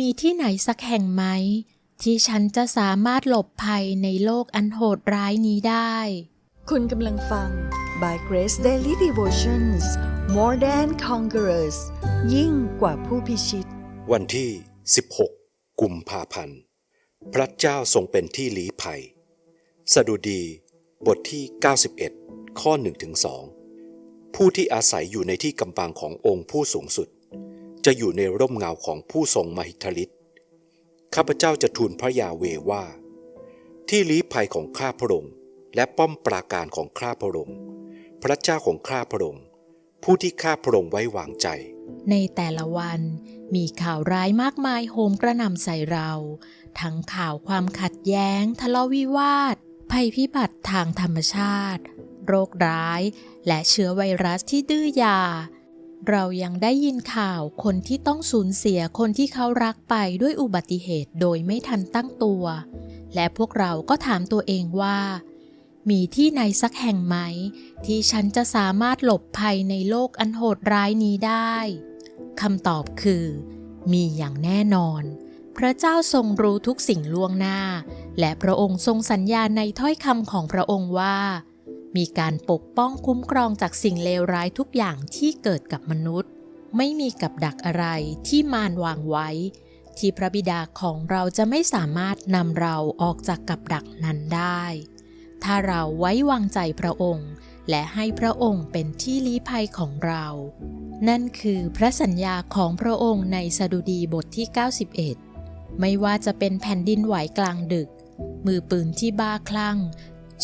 มีที่ไหนสักแห่งไหม ที่ฉันจะสามารถหลบภัยในโลกอันโหดร้ายนี้ได้ คุณกำลังฟัง by Grace Daily Devotions More Than Conquerors ยิ่งกว่าผู้พิชิต วันที่ 16 กุมภาพันธ์ พระเจ้าทรงเป็นที่ลี้ภัย สดุดี บทที่ 91 ข้อ1ถึง2ผู้ที่อาศัยอยู่ในที่กำบังขององค์ผู้สูงสุด จะอยู่ในร่มเงาของผู้ทรงมหิทธิฤทธิ์ข้าพเจ้าจะทูลพระยาเวว่า ที่ลี้ภัยของข้าพระองค์และป้อมปราการของข้าพระองค์พระเจ้าของข้าพระองค์ผู้ที่ข้าพระองค์ไว้วางใจ ในแต่ละวันมีข่าวร้ายมากมายโหมกระหน่ำใส่เรา ทั้งข่าวความขัดแย้ง ทะเลาะวิวาท ภัยพิบัติทางธรรมชาติ โรคร้าย และเชื้อไวรัสที่ดื้อยา เรายังได้ยินข่าวคนที่ต้องสูญเสียคนที่เขารักไปด้วยอุบัติเหตุโดยไม่ทันตั้งตัว และพวกเราก็ถามตัวเองว่า มีที่ไหนสักแห่งไหม ที่ฉันจะสามารถหลบภัยในโลกอันโหดร้ายนี้ได้คำตอบคือ มีอย่างแน่นอน พระเจ้าทรงรู้ทุกสิ่งล่วงหน้า และพระองค์ทรงสัญญาในถ้อยคำของพระองค์ว่า มีการปกป้องคุ้มครองจากสิ่งเลวร้ายทุกอย่างที่เกิดกับมนุษย์ ไม่มีกับดักอะไรที่มารวางไว้ ที่พระบิดาของเราจะไม่สามารถนำเราออกจากกับดักนั้นได้ ถ้าเราไว้วางใจพระองค์ และให้พระองค์เป็นที่ลี้ภัยของเรา นั่นคือพระสัญญาของพระองค์ในสดุดีบทที่ 91 ไม่ว่าจะเป็นแผ่นดินไหวกลางดึก มือปืนที่บ้าคลั่ง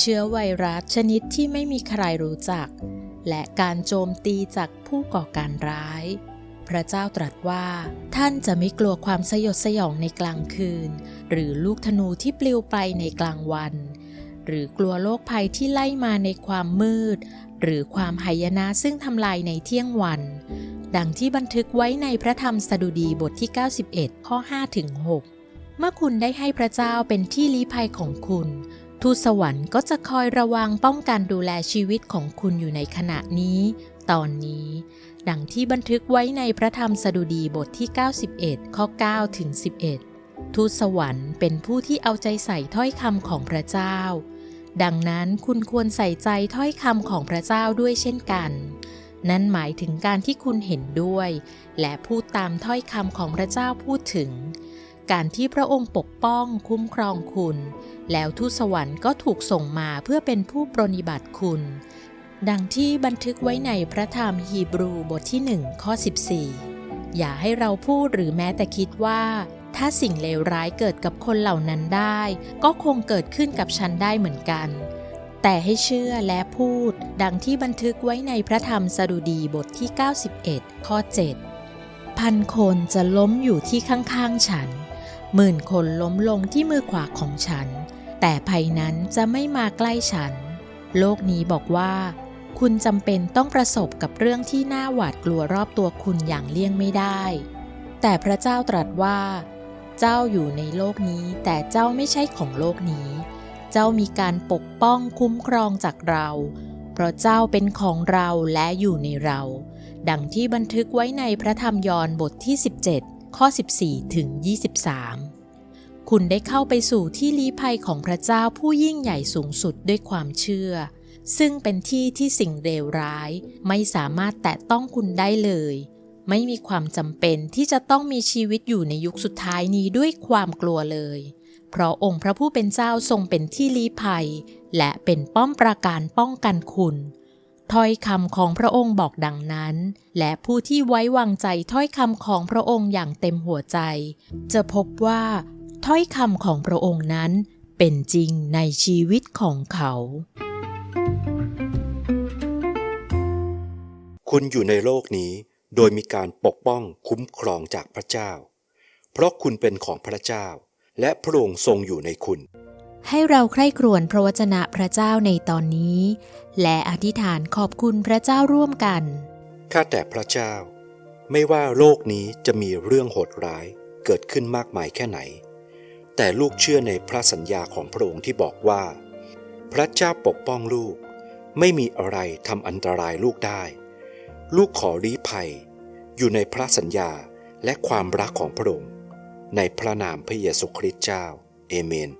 เชื้อไวรัสชนิดที่ไม่มีใครรู้จัก และการโจมตีจากผู้ก่อการร้าย พระเจ้าตรัสว่า ท่านจะไม่กลัวความสยดสยองในกลางคืน หรือลูกธนูที่ปลิวไปในกลางวัน หรือกลัวโรคภัยที่ไล่มาในความมืด หรือความหายนะซึ่งทำลายในเที่ยงวัน ดังที่บันทึกไว้ในพระธรรมสดุดีบทที่ 91 ข้อ5ถึง6เมื่อคุณได้ให้พระเจ้าเป็นที่ลี้ภัยของคุณ ทูตสวรรค์ก็จะคอยระวังป้องกันดูแลชีวิตของคุณอยู่ในขณะนี้ ตอนนี้ ดังที่บันทึกไว้ในพระธรรมสดุดีบทที่ 91 ข้อ 9 ถึง 11 ทูตสวรรค์เป็นผู้ที่เอาใจใส่ถ้อยคำของพระเจ้า ดังนั้นคุณควรใส่ใจถ้อยคำของพระเจ้าด้วยเช่นกัน นั่นหมายถึงการที่คุณเห็นด้วย และพูดตามถ้อยคำของพระเจ้าพูดถึง การที่พระองค์ปกป้องคุ้มครองคุณ แล้วทูตสวรรค์ก็ถูกส่งมาเพื่อเป็นผู้ปรนนิบัติคุณ ดังที่บันทึกไว้ในพระธรรมฮีบรูบทที่ 1 ข้อ 14 อย่าให้เราพูดหรือแม้แต่คิดว่า ถ้าสิ่งเลวร้ายเกิดกับคนเหล่านั้นได้ ก็คงเกิดขึ้นกับฉันได้เหมือนกัน แต่ให้เชื่อและพูด ดังที่บันทึกไว้ในพระธรรมสดุดีบทที่ 91 ข้อ 7พันคนจะล้มอยู่ที่ข้างๆฉัน หมื่นคนล้มลงที่มือขวาของฉัน แต่ภัยนั้นจะไม่มาใกล้ฉัน โลกนี้บอกว่า คุณจำเป็นต้องประสบกับเรื่องที่น่าหวาดกลัวรอบตัวคุณอย่างเลี่ยงไม่ได้ แต่พระเจ้าตรัสว่า เจ้าอยู่ในโลกนี้ แต่เจ้าไม่ใช่ของโลกนี้ เจ้ามีการปกป้องคุ้มครองจากเรา เพราะเจ้าเป็นของเราและอยู่ในเรา ดังที่บันทึกไว้ในพระธรรมยอห์นบทที่ 17 ข้อ 14 ถึง 23 คุณได้เข้าไปสู่ที่ลี้ภัยของพระเจ้าผู้ยิ่งใหญ่สูงสุดด้วยความเชื่อ ซึ่งเป็นที่ที่สิ่งเลวร้ายไม่สามารถแตะต้องคุณได้เลย ไม่มีความจำเป็นที่จะต้องมีชีวิตอยู่ในยุคสุดท้ายนี้ด้วยความกลัวเลย เพราะองค์พระผู้เป็นเจ้าทรงเป็นที่ลี้ภัย และเป็นป้อมปราการป้องกันคุณ ถ้อยคำของพระองค์บอกดังนั้น และผู้ที่ไว้วางใจถ้อยคำของพระองค์อย่างเต็มหัวใจ จะพบว่า ถ้อยคำของพระองค์นั้นเป็นจริงในชีวิตของเขา คุณอยู่ในโลกนี้โดยมีการปกป้องคุ้มครองจากพระเจ้า เพราะคุณเป็นของพระเจ้า และพระองค์ทรงอยู่ในคุณ ให้เราใคร่ครวญพระวจนะพระเจ้าในตอนนี้ และอธิษฐานขอบคุณพระเจ้าร่วมกัน ข้าแต่พระเจ้า ไม่ว่าโลกนี้จะมีเรื่องโหดร้ายเกิดขึ้นมากมายแค่ไหน แต่ลูกเชื่อในพระสัญญาของพระองค์ที่บอกว่า พระเจ้าปกป้องลูก ไม่มีอะไรทำอันตรายลูกได้ ลูกขอรีภัย อยู่ในพระสัญญาและความรักของพระองค์ในพระนามพระเยซูคริสต์เจ้า เอเมน